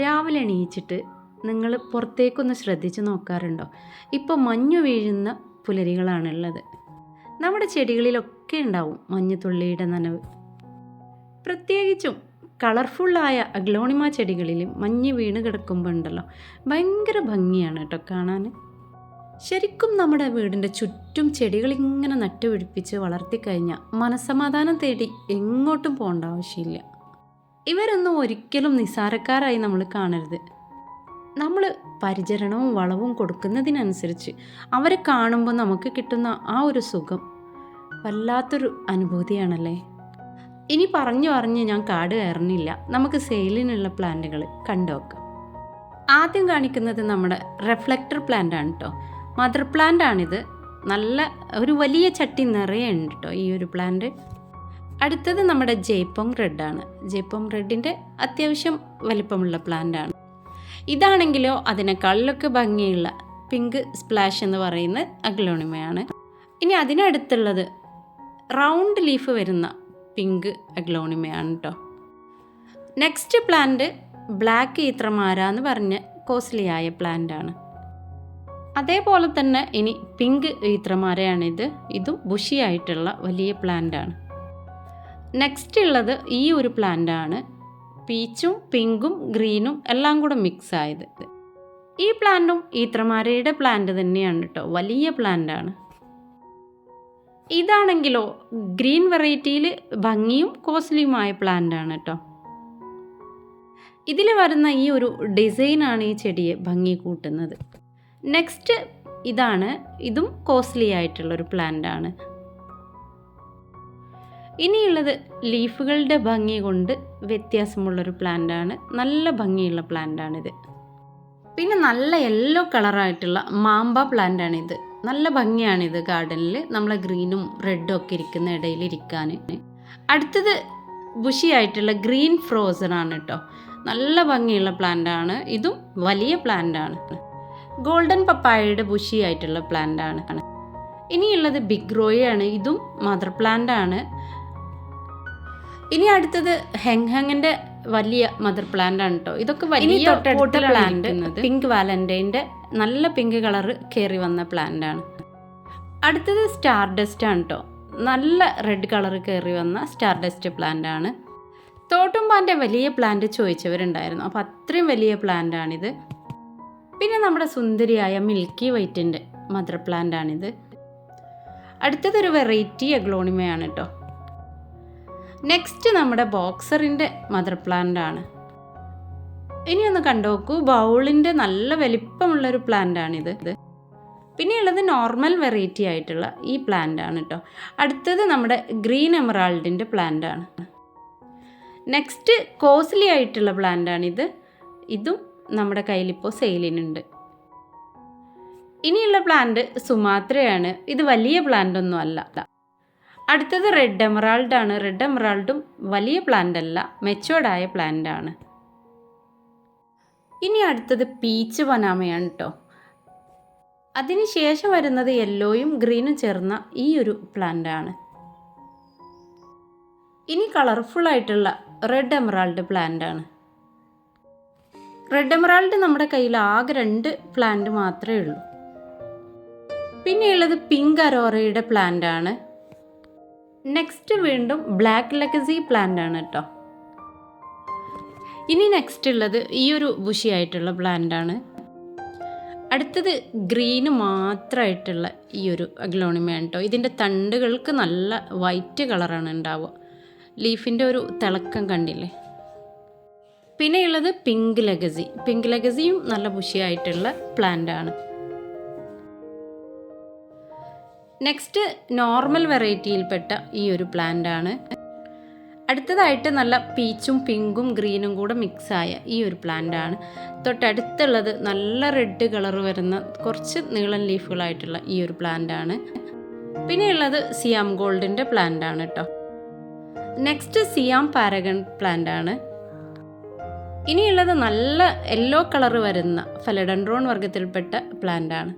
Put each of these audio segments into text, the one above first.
രാവിലെ എണീച്ചിട്ട് നിങ്ങൾ പുറത്തേക്കൊന്ന് ശ്രദ്ധിച്ച് നോക്കാറുണ്ടോ? ഇപ്പോൾ മഞ്ഞു വീഴുന്ന പുലരികളാണുള്ളത്. നമ്മുടെ ചെടികളിലൊക്കെ ഉണ്ടാവും മഞ്ഞുതുള്ളിയുടെ നനവ്. പ്രത്യേകിച്ചും കളർഫുള്ളായ അഗ്ലോണിമ ചെടികളിൽ മഞ്ഞ് വീണ് കിടക്കുമ്പോൾ ഉണ്ടല്ലോ. ഭയങ്കര ഭംഗിയാണ് കേട്ടോ കാണാൻ. ശരിക്കും നമ്മുടെ വീടിന്റെ ചുറ്റും ചെടികൾ ഇങ്ങനെ നട്ടുപിടിപ്പിച്ച് വളർത്തിക്കഴിഞ്ഞാൽ മനസമാധാനം തേടി എങ്ങോട്ടും പോകേണ്ട ആവശ്യമില്ല. ഇവരൊന്നും ഒരിക്കലും നിസാരക്കാരായി നമ്മൾ കാണരുത്. നമ്മൾ പരിചരണവും വളവും കൊടുക്കുന്നതിനനുസരിച്ച് അവരെ കാണുമ്പോൾ നമുക്ക് കിട്ടുന്ന ആ ഒരു സുഖം വല്ലാത്തൊരു അനുഭൂതിയാണല്ലേ? ഇനി പറഞ്ഞു പറഞ്ഞ് ഞാൻ കാട് കയറുന്നില്ല. നമുക്ക് സെയിലിനുള്ള പ്ലാന്റുകൾ കണ്ടുവെക്കാം ആദ്യം കാണിക്കുന്നത് നമ്മുടെ റിഫ്ലക്ടർ പ്ലാന്റ് ആണ് കേട്ടോ മദർ പ്ലാന്റ് ആണിത്. നല്ല ഒരു വലിയ ചട്ടി നിറയെ ഉണ്ട് കേട്ടോ ഈ ഒരു പ്ലാന്റ്. അടുത്തത് നമ്മുടെ ജയ്പോങ് റെഡ് ആണ് ജയ്പോങ് റെഡിന്റെ അത്യാവശ്യം വലിപ്പമുള്ള പ്ലാന്റ് ആണ്. ഇതാണെങ്കിലോ അതിനേക്കാളിലൊക്കെ ഭംഗിയുള്ള പിങ്ക് സ്പ്ലാഷ് എന്ന് പറയുന്ന അഗ്ലോണിമയാണ്. ഇനി അതിനടുത്തുള്ളത് റൗണ്ട് ലീഫ് വരുന്ന പിങ്ക് അഗ്ലോണിമയാണ് കേട്ടോ നെക്സ്റ്റ് പ്ലാന്റ് ബ്ലാക്ക് ഈത്രമാര എന്ന് പറഞ്ഞ് കോസ്റ്റ്ലിയായ പ്ലാന്റ് ആണ്. അതേപോലെ തന്നെ ഇനി പിങ്ക് ഈത്രമാരയാണിത് ഇതും ബുഷിയായിട്ടുള്ള വലിയ പ്ലാന്റാണ് നെക്സ്റ്റ് ഉള്ളത് ഈ ഒരു പ്ലാന്റ് ആണ് പീച്ചും പിങ്കും ഗ്രീനും എല്ലാം കൂടെ മിക്സ് ആയത്. ഈ പ്ലാന്റും ഈത്രമാരയുടെ പ്ലാന്റ് തന്നെയാണ് കേട്ടോ വലിയ പ്ലാന്റ് ആണ്. ഇതാണെങ്കിലോ ഗ്രീൻ വെറൈറ്റിയിൽ ഭംഗിയും കോസ്റ്റ്ലിയുമായ പ്ലാന്റ് ആണ് കേട്ടോ ഇതിൽ വരുന്ന ഈ ഒരു ഡിസൈനാണ് ഈ ചെടിയെ ഭംഗി കൂട്ടുന്നത്. നെക്സ്റ്റ് ഇതാണ് ഇതും കോസ്റ്റ്ലി ആയിട്ടുള്ളൊരു പ്ലാന്റ് ആണ്. ഇനിയുള്ളത് ലീഫുകളുടെ ഭംഗി കൊണ്ട് വ്യത്യാസമുള്ളൊരു പ്ലാന്റാണ്. നല്ല ഭംഗിയുള്ള പ്ലാന്റ് ആണിത് പിന്നെ നല്ല യെല്ലോ കളറായിട്ടുള്ള മാമ്പ പ്ലാന്റ് ആണിത് നല്ല ഭംഗിയാണിത് ഗാർഡനിൽ നമ്മളെ ഗ്രീനും റെഡും ഒക്കെ ഇരിക്കുന്ന ഇടയിൽ ഇരിക്കാൻ അടുത്തത് ബുഷിയായിട്ടുള്ള ഗ്രീൻ ഫ്രോസൺ ആണ് കേട്ടോ നല്ല ഭംഗിയുള്ള പ്ലാന്റ് ആണ് ഇതും വലിയ പ്ലാന്റാണ്. ഗോൾഡൻ പപ്പായയുടെ ബുഷിയായിട്ടുള്ള പ്ലാന്റ് ആണ് ഇനിയുള്ളത് ബിഗ് റോയാണ് ഇതും മദർ പ്ലാന്റ് ആണ് ഇനി അടുത്തത് ഹെങ്ഹങ്ങിന്റെ വലിയ മദർ പ്ലാന്റ് ആണ് കേട്ടോ ഇതൊക്കെ വലിയ പ്ലാന്റ് പിങ്ക് വാലന്റൈന്റെ നല്ല പിങ്ക് കളർ കയറി വന്ന പ്ലാന്റ് ആണ്. അടുത്തത് സ്റ്റാർ ഡസ്റ്റ് ആണ് കേട്ടോ നല്ല റെഡ് കളർ കയറി വന്ന സ്റ്റാർ ഡസ്റ്റ് പ്ലാന്റ് ആണ്. തോട്ടുമ്പാന്റെ വലിയ പ്ലാന്റ് ചോദിച്ചവരുണ്ടായിരുന്നു. അപ്പോൾ അത്രയും വലിയ പ്ലാന്റ് ആണിത്. പിന്നെ നമ്മുടെ സുന്ദരിയായ മിൽക്കി വൈറ്റിന്റെ മദർ പ്ലാന്റ് ആണിത്. അടുത്തതൊരു വെറൈറ്റി അഗ്ലോണിമയാണ് കേട്ടോ നെക്സ്റ്റ് നമ്മുടെ ബോക്സറിന്റെ മദർ പ്ലാന്റ് ആണ്. ഇനി ഒന്ന് കണ്ടുനോക്കൂ. ബൗളിന്റെ നല്ല വലിപ്പമുള്ളൊരു പ്ലാന്റാണിത് ഇത് പിന്നെയുള്ളത് നോർമൽ വെറൈറ്റി ആയിട്ടുള്ള ഈ പ്ലാന്റ് ആണ് കേട്ടോ അടുത്തത് നമ്മുടെ ഗ്രീൻ എമറാൾഡിന്റെ പ്ലാന്റ് ആണ്. നെക്സ്റ്റ് കോസ്റ്റ്ലി ആയിട്ടുള്ള പ്ലാന്റ് ആണിത്. ഇതും നമ്മുടെ കയ്യിലിപ്പോൾ സെയിലിനുണ്ട് ഇനിയുള്ള പ്ലാന്റ് സുമാത്രയാണ്. ഇത് വലിയ പ്ലാന്റ് ഒന്നും അല്ല. അടുത്തത് റെഡ് എമറാൾഡ് ആണ്. റെഡ് എമറാൾഡും വലിയ പ്ലാന്റ് അല്ല മെച്ചോർഡായ പ്ലാന്റ് ആണ്. ഇനി അടുത്തത് പീച്ച് പനാമയാണ് കേട്ടോ അതിനുശേഷം വരുന്നത് യെല്ലോയും ഗ്രീനും ചേർന്ന ഈ ഒരു പ്ലാന്റ് ആണ്. ഇനി കളർഫുൾ ആയിട്ടുള്ള റെഡ് എമറാൾഡ് പ്ലാന്റ് ആണ്. റെഡ് എമറാൾഡ് നമ്മുടെ കയ്യിൽ ആകെ രണ്ട് പ്ലാന്റ് മാത്രമേ ഉള്ളൂ. പിന്നെയുള്ളത് പിങ്ക് അരോറയുടെ പ്ലാന്റ് ആണ്. നെക്സ്റ്റ് വീണ്ടും ബ്ലാക്ക് ലെഗസി പ്ലാന്റ് ആണ് കേട്ടോ. ഇനി നെക്സ്റ്റ് ഉള്ളത് ഈ ഒരു ബുഷി ആയിട്ടുള്ള പ്ലാന്റ് ആണ്. അടുത്തത് ഗ്രീന് മാത്രമായിട്ടുള്ള ഈ ഒരു അഗ്ലോണിമയാണ് കേട്ടോ. ഇതിന്റെ തണ്ടുകൾക്ക് നല്ല വൈറ്റ് കളറാണ് ഉണ്ടാവുക. ലീഫിന്റെ ഒരു തിളക്കം കണ്ടില്ലേ? പിന്നെയുള്ളത് പിങ്ക് ലെഗസി പിങ്ക് ലെഗസിയും നല്ല ബുഷിയായിട്ടുള്ള പ്ലാന്റ് ആണ്. നെക്സ്റ്റ് നോർമൽ വെറൈറ്റിയിൽപ്പെട്ട ഈ ഒരു പ്ലാന്റ് ആണ്. അടുത്തതായിട്ട് നല്ല പീച്ചും പിങ്കും ഗ്രീനും കൂടെ മിക്സായ ഈ ഒരു പ്ലാന്റ് ആണ്. തൊട്ടടുത്തുള്ളത് നല്ല റെഡ് കളർ വരുന്ന കുറച്ച് നീളൻ ലീഫുകളായിട്ടുള്ള ഈ ഒരു പ്ലാന്റ് ആണ്. പിന്നെയുള്ളത് സിയാം ഗോൾഡിന്റെ പ്ലാന്റ് ആണ് കേട്ടോ നെക്സ്റ്റ് സിയാം പാരഗൺ പ്ലാന്റ് ആണ്. ഇനിയുള്ളത് നല്ല യെല്ലോ കളർ വരുന്ന ഫലഡൻഡ്രോൺ വർഗത്തിൽപ്പെട്ട പ്ലാന്റ് ആണ്.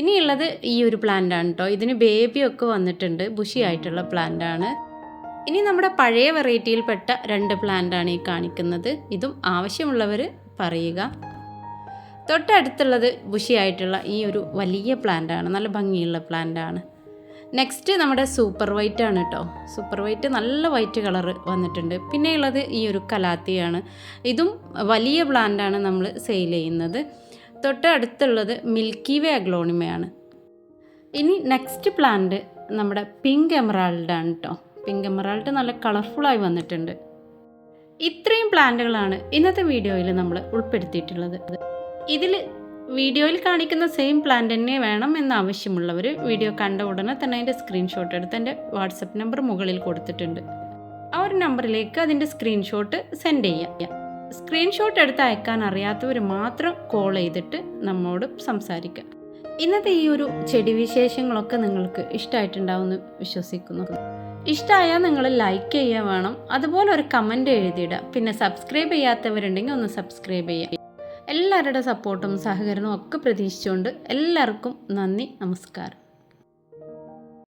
ഇനിയുള്ളത് ഈ ഒരു പ്ലാന്റ് ആണ് കേട്ടോ ഇതിന് ബേബിയൊക്കെ വന്നിട്ടുണ്ട്. ബുഷി ആയിട്ടുള്ള പ്ലാന്റ് ആണ്. ഇനി നമ്മുടെ പഴയ വെറൈറ്റിയിൽപ്പെട്ട രണ്ട് പ്ലാന്റ് ആണ് ഈ കാണിക്കുന്നത്. ഇതും ആവശ്യമുള്ളവർ പറയുക. തൊട്ടടുത്തുള്ളത് ബുഷിയായിട്ടുള്ള ഈ ഒരു വലിയ പ്ലാന്റ് ആണ്. നല്ല ഭംഗിയുള്ള പ്ലാന്റ് ആണ്. നെക്സ്റ്റ് നമ്മുടെ സൂപ്പർ വൈറ്റ് ആണ് കേട്ടോ സൂപ്പർ വൈറ്റ് നല്ല വൈറ്റ് കളർ വന്നിട്ടുണ്ട്. പിന്നെയുള്ളത് ഈ ഒരു കലാത്തിയാണ്. ഇതും വലിയ പ്ലാന്റ് ആണ് നമ്മൾ സെയിൽ ചെയ്യുന്നത്. തൊട്ടടുത്തുള്ളത് മിൽക്കി വേ അഗ്ലോണിമയാണ്. ഇനി നെക്സ്റ്റ് പ്ലാന്റ് നമ്മുടെ പിങ്ക് എമറാൾഡ് ആണ് കേട്ടോ പിങ്ക് എമറാൾഡ് നല്ല കളർഫുള്ളായി വന്നിട്ടുണ്ട്. ഇത്രയും പ്ലാന്റുകളാണ് ഇന്നത്തെ വീഡിയോയിൽ നമ്മൾ ഉൾപ്പെടുത്തിയിട്ടുള്ളത്. ഇതിൽ വീഡിയോയിൽ കാണിക്കുന്ന സെയിം പ്ലാന്റ് തന്നെ വേണം എന്ന് ആവശ്യമുള്ളവർ വീഡിയോ കണ്ട ഉടനെ തന്നെ അതിന്റെ സ്ക്രീൻഷോട്ട് എടുത്ത് എന്റെ വാട്സപ്പ് നമ്പർ മുകളിൽ കൊടുത്തിട്ടുണ്ട്. ആ ഒരു നമ്പറിലേക്ക് അതിന്റെ സ്ക്രീൻഷോട്ട് സെൻഡ് ചെയ്യാം. സ്ക്രീൻഷോട്ട് എടുത്ത് അയക്കാൻ അറിയാത്തവർ മാത്രം കോൾ ചെയ്തിട്ട് നമ്മോട് സംസാരിക്കുക ഇന്നത്തെ ഈ ഒരു ചെടി വിശേഷങ്ങളൊക്കെ നിങ്ങൾക്ക് ഇഷ്ടമായിട്ടുണ്ടാവുമെന്ന് വിശ്വസിക്കുന്നു. ഇഷ്ടമായാൽ നിങ്ങൾ ലൈക്ക് ചെയ്യുക വേണം. അതുപോലെ ഒരു കമന്റ് എഴുതിയിടുക. പിന്നെ സബ്സ്ക്രൈബ് ചെയ്യാത്തവരുണ്ടെങ്കിൽ ഒന്ന് സബ്സ്ക്രൈബ് ചെയ്യുക. എല്ലാവരുടെ സപ്പോർട്ടും സഹകരണവും ഒക്കെ പ്രതീക്ഷിച്ചുകൊണ്ട് എല്ലാവർക്കും നന്ദി നമസ്കാരം.